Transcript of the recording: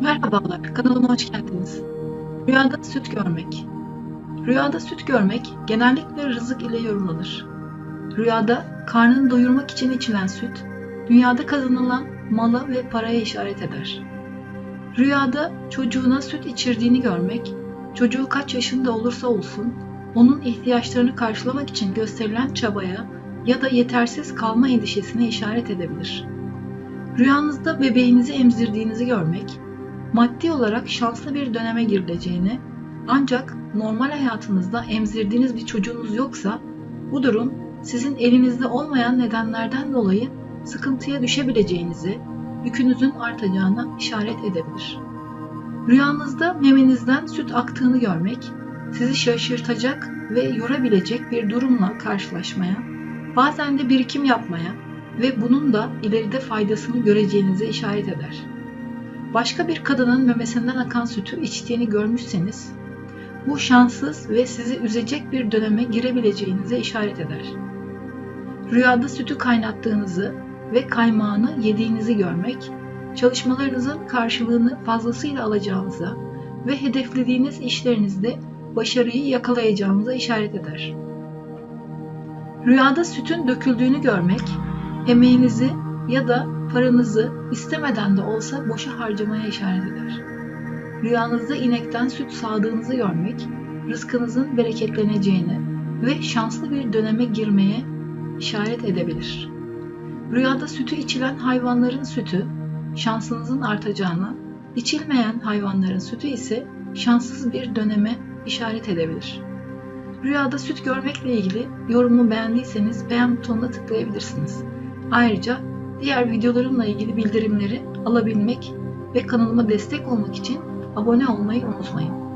Merhabalar, kanalıma hoş geldiniz. Rüyada süt görmek. Rüyada süt görmek genellikle rızık ile yorumlanır. Rüyada karnını doyurmak için içilen süt, dünyada kazanılan mala ve paraya işaret eder. Rüyada çocuğuna süt içirdiğini görmek, çocuğu kaç yaşında olursa olsun, onun ihtiyaçlarını karşılamak için gösterilen çabaya ya da yetersiz kalma endişesine işaret edebilir. Rüyanızda bebeğinizi emzirdiğinizi görmek, maddi olarak şanslı bir döneme girileceğini ancak normal hayatınızda emzirdiğiniz bir çocuğunuz yoksa bu durum sizin elinizde olmayan nedenlerden dolayı sıkıntıya düşebileceğinizi, yükünüzün artacağına işaret edebilir. Rüyanızda memenizden süt aktığını görmek, sizi şaşırtacak ve yorabilecek bir durumla karşılaşmaya, bazen de birikim yapmaya ve bunun da ileride faydasını göreceğinize işaret eder. Başka bir kadının memesinden akan sütü içtiğini görmüşseniz, bu şanssız ve sizi üzecek bir döneme girebileceğinize işaret eder. Rüyada sütü kaynattığınızı ve kaymağını yediğinizi görmek, çalışmalarınızın karşılığını fazlasıyla alacağınıza ve hedeflediğiniz işlerinizde başarıyı yakalayacağınıza işaret eder. Rüyada sütün döküldüğünü görmek, emeğinizi ya da paranızı istemeden de olsa boşa harcamaya işaret eder. Rüyanızda inekten süt sağdığınızı görmek, rızkınızın bereketleneceğini ve şanslı bir döneme girmeye işaret edebilir. Rüyada sütü içilen hayvanların sütü, şansınızın artacağını, içilmeyen hayvanların sütü ise şanssız bir döneme işaret edebilir. Rüyada süt görmekle ilgili yorumu beğendiyseniz beğen butonuna tıklayabilirsiniz. Ayrıca diğer videolarımla ilgili bildirimleri alabilmek ve kanalıma destek olmak için abone olmayı unutmayın.